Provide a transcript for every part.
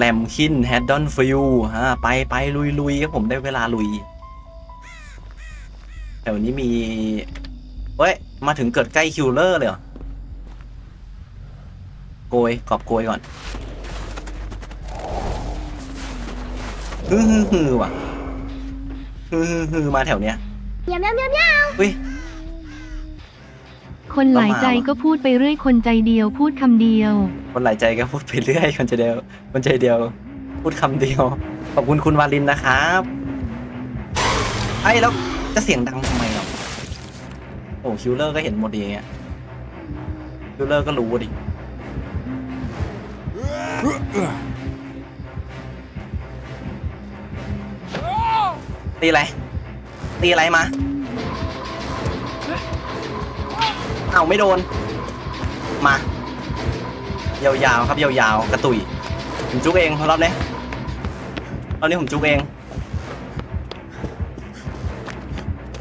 แลมคินแฮดดอนฟิวฮะไปไปลุยลุยครับผมได้เวลาลุยแถวนี้มี เฮ้ย มาถึงเกิดใกล้คิวเลอร์เลยเหรอ โกยกอบโกยก่อนฮือฮือฮือว่ะฮือฮือฮือมาแถวเนี้ยเมียวเมียวเมียวเฮ้ย คนหลายใจก็พูดไปเรื่อยคนใจเดียวพูดคำเดียว คนหลายใจก็พูดไปเรื่อยคนใจเดียว คนใจเดียว พูดคำเดียว ขอบคุณคุณวาลินนะครับไอ้แล้วจะเสียงดังทำไมอะโอ้คิวเลอร์ก็เห็นหมดดีอย่างเงี้ยคิวเลอร์ก็รู้ดิตีอะไรตีอะไรมา เอาไม่โดน มา ยาวๆครับยาวๆกระตุยผมจุกเองรอบนี้รอบนี้ผมจุกเอง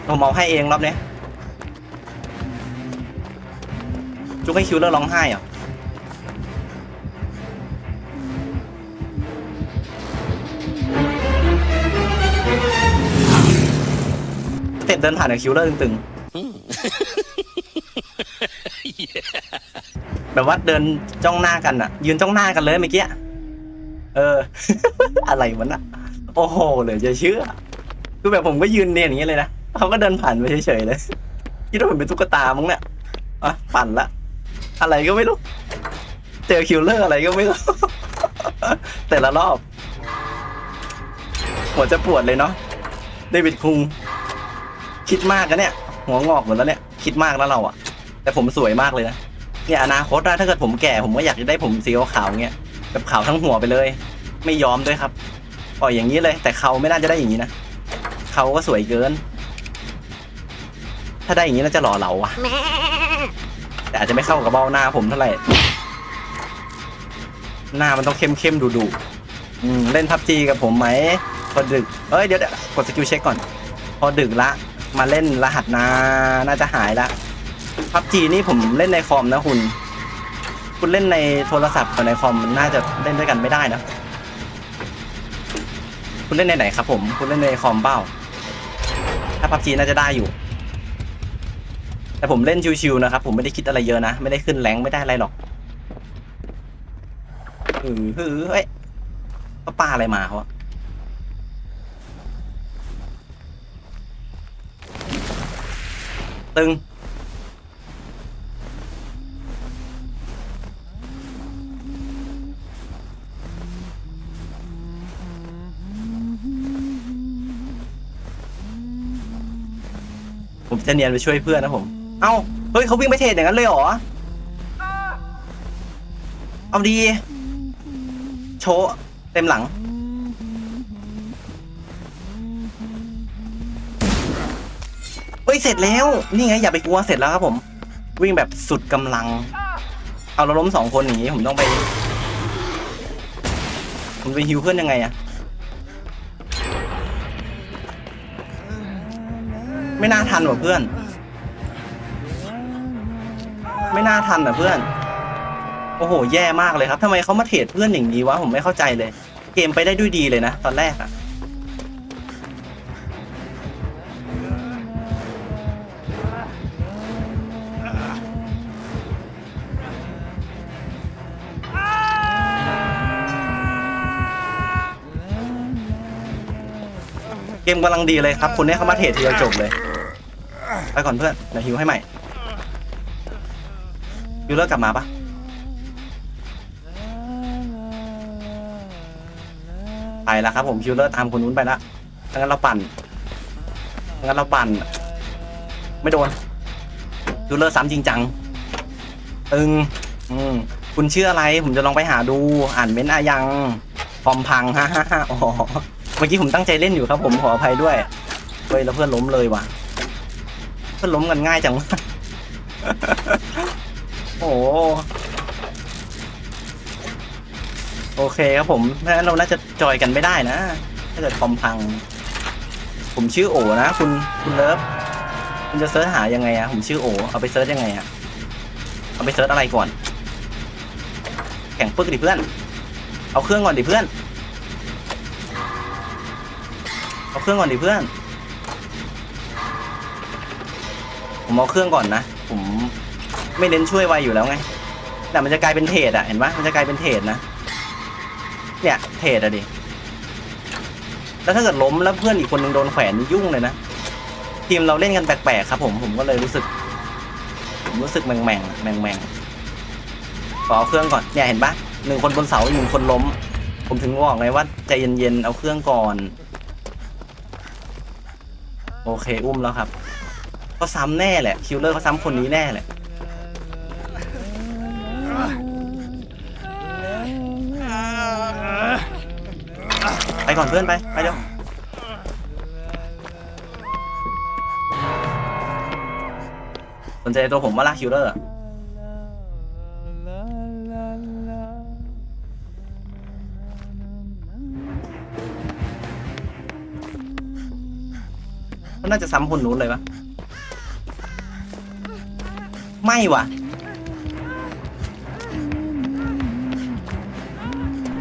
ผมเอาให้เองรอบนี้จุกให้คิวเลอร์ร้องไห้เหรอเต็ปเดินผ่านกับคิวเลอร์ตึงๆ แบบว่าเดินจ้องหน้ากันอะยืนจ้องหน้ากันเลยเมื่อกี้เออ อะไรวะน่ะโอ้โหเหลยจะเชื่อคือแบบผมก็ยืนเนียนอย่างเงี้ยเลยนะเขาก็เดินผ่านไปเฉยๆเลยคิดว่าผมเป็นตุ๊กตามั้งเนี่ยอะปั่นละอะไรก็ไม่รู้เจอคิวเลอร์อะไรก็ไม่รู้แต่ละรอบหัวจะปวดเลยเนาะเดวิดคุง คิดมากกันเนี่ย หัวงอกหมดแล้วเนี่ย คิดมากแล้วเราอะแต่ผมสวยมากเลยนะ เนี่ยอนาคตถ้าเกิดผมแก่ผมก็อยากจะได้ผมสีขาวๆเงี้ยแบบขาวทั้งหัวไปเลย ไม่ยอมด้วยครับปล่อยอย่างนี้เลย แต่เขาไม่น่าจะได้อย่างนี้นะเขาก็สวยเกิน ถ้าได้อย่างนี้น่าจะหล่อเหลาอะแต่อาจจะไม่เข้ากับเบ้าหน้าผมเท่าไหร่หน้ามันต้องเข้มเข้มๆดุดุๆเล่นพับจีกับผมไหมพอดึกเอ้ยเดี๋ยวเดี๋ยวกดสกิลเช็คก่อน พอดึกละ มาเล่นรหัสนาน่าจะหายละ พับจีนี่ผมเล่นในคอมนะคุณ คุณเล่นในโทรศัพท์กับในคอมมันน่าจะเล่นด้วยกันไม่ได้นะ คุณเล่นในไหนครับผม คุณเล่นในคอมเปล่า ถ้าพับจีน่าจะได้อยู่ แต่ผมเล่นชิวๆนะครับ ผมไม่ได้คิดอะไรเยอะนะ ไม่ได้ขึ้นแรงไม่ได้อะไรหรอกหือหือเฮ้ยเขาปาอะไรมาเขาอะตึง ผมจะเนียนไปช่วยเพื่อนนะผม เอ้า เฮ้ยเขาวิ่งไปเทรดอย่างนั้นเลยเหรอ เอาดี โชว์เต็มหลัง เฮ้ย เสร็จแล้ว นี่ไง อย่าไปกลัวเสร็จแล้วครับผม วิ่งแบบสุดกำลัง เอาเราล้มสองคนอย่างนี้ ผมต้องไปผมไปฮิวเพื่อนยังไงอะ ไม่น่าทันว่ะเพื่อน ไม่น่าทันอะเพื่อน โอ้โห แย่มากเลยครับทำไมเขามาเทรดเพื่อนอย่างนี้วะ ผมไม่เข้าใจเลย เกมไปได้ด้วยดีเลยนะ ตอนแรกอะเกมกำลังดีเลยครับคนนี้เขามาเทรดทีเดียวจบเลย ไปก่อนเพื่อนเดี๋ยวฮิวให้ใหม่ฮิวเลิกกลับมาปะไปแล้วครับผมคิวเลอร์ตามคนนู้นไปละงั้นเราปั่นงั้นเราปั่น ไม่โดนคิวเลอร์ซ้ำจริงจังตึงอืมคุณชื่ออะไร ผมจะลองไปหาดู อ่านเม้นต์อายังคอมพังฮ่าฮ่าฮ่าอ๋อเมื่อกี้ผมตั้งใจเล่นอยู่ครับผมขออภัยด้วยเฮ้ยแล้วเพื่อนล้มเลยว่ะ เพื่อนล้มกันง่ายจังวะโอ้โหโอเคครับผมเพราะฉะนั้นเราน่าจะจอยกันไม่ได้นะ ถ้าเกิดคอมพัง ผมชื่อโอนะ คุณคุณเลิฟคุณจะเซิร์ชหายังไงอะผมชื่อโอ เอาไปเซิร์ชยังไงอะเอาไปเซิร์ชอะไรก่อน แข่งปึ๊กดิเพื่อน เอาเครื่องก่อนดิเพื่อน เอาเครื่องก่อนดิเพื่อน ผมเอาเครื่องก่อนนะ ผมไม่เน้นช่วยไวอยู่แล้วไง แต่มันจะกลายเป็นเทรดอะเห็นปะมันจะกลายเป็นเทรดนะ เนี่ยเทรดอะดิ แล้วถ้าเกิดล้มแล้วเพื่อนอีกคนนึงโดนแขวนยุ่งเลยนะ ทีมเราเล่นกันแปลกๆครับผม ผมก็เลยรู้สึก ผมรู้สึกแมงแมงแมงแมงๆขอเอาเครื่องก่อน เนี่ยเห็นปะหนึ่งคนบนเสาอีกหนึ่งคนล้ม ผมถึงบอกไงว่าใจเย็นๆเอาเครื่องก่อน โอเคอุ้มแล้วครับ เขาซ้ำแน่แหละ คิวเลอร์เขาซ้ำคนนี้แน่แหละ ไปก่อนเพื่อนไป ไปเร็วสนใจตัวผมว่าล่ะคิวเลอร์น่าจะซ้ำคนนู้นเลยปะ ไม่ว่ะ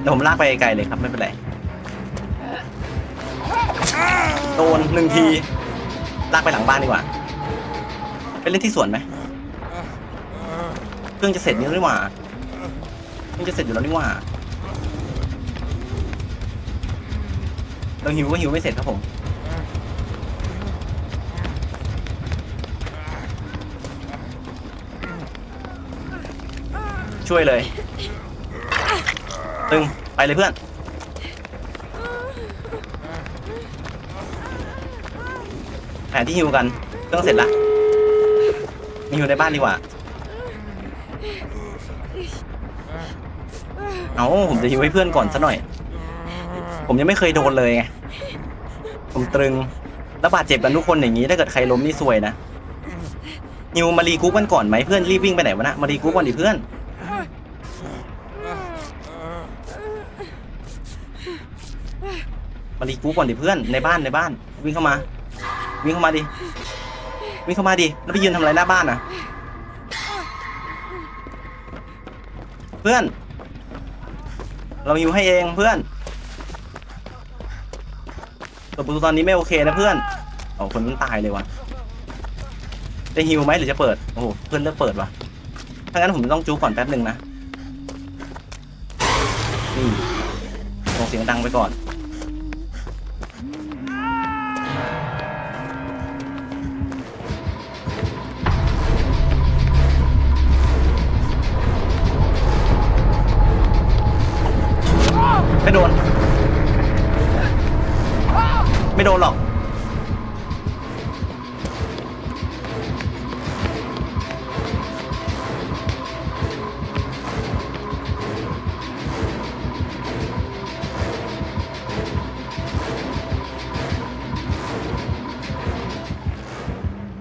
เดี๋ยวผมลากไปไกลเลยครับ ไม่เป็นไรโดนหนึ่งที ลากไปหลังบ้านดีกว่า ไปเล่นที่สวนไหมเครื่องจะเสร็จนี่หรือว่าเครื่องจะเสร็จอยู่แล้วนี่หว่าเราหิวก็หิวไม่เสร็จครับผม ช่วยเลยตึงไปเลยเพื่อน แผนที่ฮิวกันเครื่องเสร็จละมีอยู่ในบ้านดีกว่า เอาผมจะฮิวให้เพื่อนก่อนซะหน่อย ผมยังไม่เคยโดนเลยไง ผมตรึง แล้วบาดเจ็บกันทุกคนอย่างนี้ ถ้าเกิดใครล้มนี่ซวยนะฮิวมารีกรุ๊ปกันก่อนไหมเพื่อนรีบวิ่งไปไหนวะนะมารีกรุ๊ปก่อนดิเพื่อน มารีกรุ๊ปก่อนดิเพื่อนในบ้านในบ้าน วิ่งเข้ามา วิ่งเข้ามาดิวิ่งเข้ามาดิแล้วไปยืนทำอะไรหน้าบ้านอะ เพื่อน เราอยู่ให้เองเพื่อนเปิดประตูตอนนี้ไม่โอเคนะเพื่อนเอาคนนั้นตายเลยวะจะฮิวไหมหรือจะเปิดโอ้โหเพื่อนเลือกเปิดวะถ้างั้นผมต้องจูก่อนแป๊บหนึ่งนะนี่ส่งเสียงดังไปก่อน โดน ไม่โดนหรอก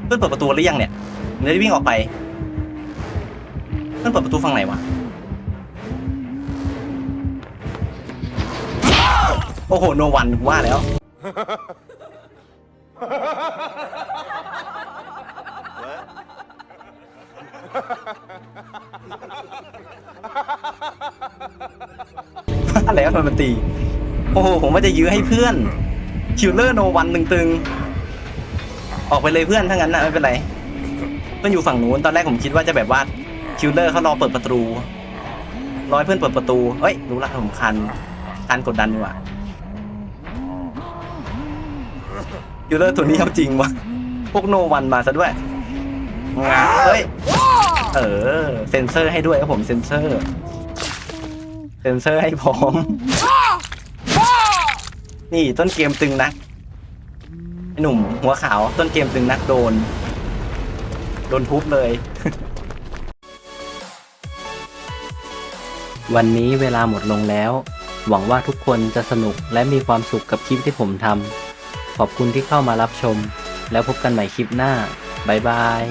เพื่อนเปิดประตูหรือยังเนี่ยผมจะได้วิ่งออกไป เพื่อนเปิดประตูฝั่งไหนวะ โอ้โหโนวันว่าแล้ว ว่าแล้วทำไมมันตี โอ้โห ผมว่าจะยื้อให้เพื่อน คิวเลอร์โนวันตึงๆ ออกไปเลยเพื่อนถ้างั้นนะไม่เป็นไร เพื่อนอยู่ฝั่งนู้น ตอนแรกผมคิดว่าจะแบบว่า คิวเลอร์เขารอเปิดประตูรอให้เพื่อนเปิดประตู เอ้ย รู้ละผมคัน คันกดดันดีกว่า คิวเลอร์ตัวนี้เอาจริงวะพวกโนวันมาซะด้วยงาเฮ้ยเออเซ็นเซอร์ให้ด้วยครับผมเซ็นเซอร์เซ็นเซอร์ให้พร้อมนี่ต้นเกมตึงนักไอ้หนุ่มหัวขาวต้นเกมตึงนักโดน โดนทุบเลย วันนี้เวลาหมดลงแล้ว หวังว่าทุกคนจะสนุกและมีความสุขกับคลิปที่ผมทำ ขอบคุณที่เข้ามารับชม แล้วพบกันใหม่คลิปหน้า บ๊ายบาย